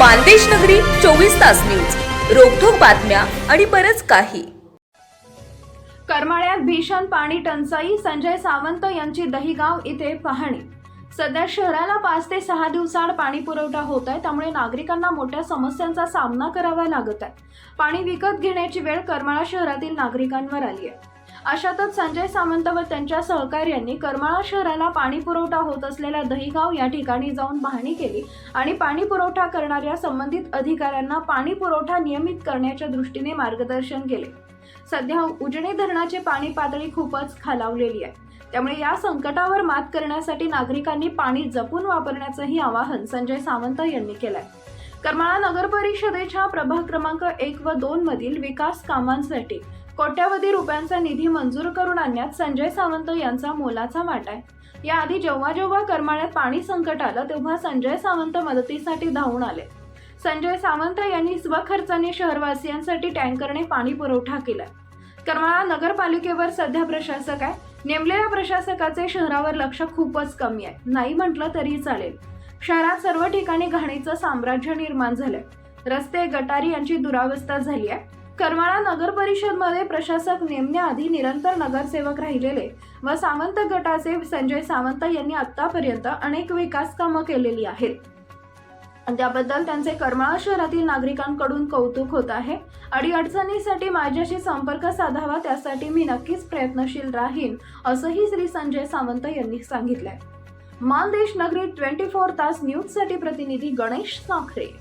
मानदेश नगरी चोवीस तास न्यूज. रोखोक बातम्या आणि बरच काही. करमाळ्यात भीषण पाणी टंचाई संजय सावंत यांची दहिगाव इथे पाहणी. सध्या शहराला पाच ते सहा दिवसाआड पाणी पुरवठा होत आहे. त्यामुळे नागरिकांना मोठ्या समस्यांचा सामना करावा लागत आहे. पाणी विकत घेण्याची वेळ करमाळा शहरातील नागरिकांवर आली आहे. अशातच संजय सामंत व त्यांच्या सहकार्यांनी करमाळा शहराला पाणी पुरवठा होत असलेल्या दहिगाव या ठिकाणी जाऊन पाहणी केली आणि पाणी पुरवठा करणाऱ्या संबंधित अधिकाऱ्यांना पाणी पुरवठा नियमित करण्याच्या दृष्टीने मार्गदर्शन केले. सध्या उजनी धरणाची पाणी पातळी खूपच खालावलेली आहे. त्यामुळे या संकटावर मात करण्यासाठी नागरिकांनी पाणी जपून वापरण्याचंही आवाहन संजय सावंत यांनी केलंय. करमाळा नगर परिषदेच्या प्रभाग क्रमांक एक व दोन मधील विकास कामांसाठी कोट्यावधी रुपयांचा निधी मंजूर करून आणण्यात संजय सावंत यांचा मोलाचा वाटा आहे. याआधी जेव्हा जेव्हा करमाळ्यात पाणी संकट आलं तेव्हा संजय सावंत मदतीसाठी धावून आले. संजय सावंत यांनी स्वखर्चाने शहरवासियांसाठी टँकरने पाणी पुरवठा आहे करमाळा नगरपालिकेवर सध्या प्रशासक आहे. नेमलेल्या प्रशासकाचे शहरावर लक्ष खूपच कमी आहे. नाही म्हटलं तरी चालेल. शहरात सर्व ठिकाणी घाणीचं साम्राज्य निर्माण झालंय. रस्ते गटारी यांची दुरावस्था झाली आहे. करमाळा नगर परिषदमध्ये प्रशासक नेमण्याआधी निरंतर नगरसेवक राहिलेले व सावंत गटाचे संजय सावंत यांनी आतापर्यंत अनेक विकास कामं केलेली आहेत. आणि त्याबद्दल त्यांचे करमाळा शहरातील नागरिकांकडून कौतुक होत आहे. आणि अडचणीसाठी माझ्याशी संपर्क साधावा त्यासाठी मी नक्कीच प्रयत्नशील राहीन असंही श्री संजय सावंत यांनी सांगितलंय. मानदेश नगरी ट्वेंटी फोर तास न्यूजसाठी प्रतिनिधी गणेश साखरे.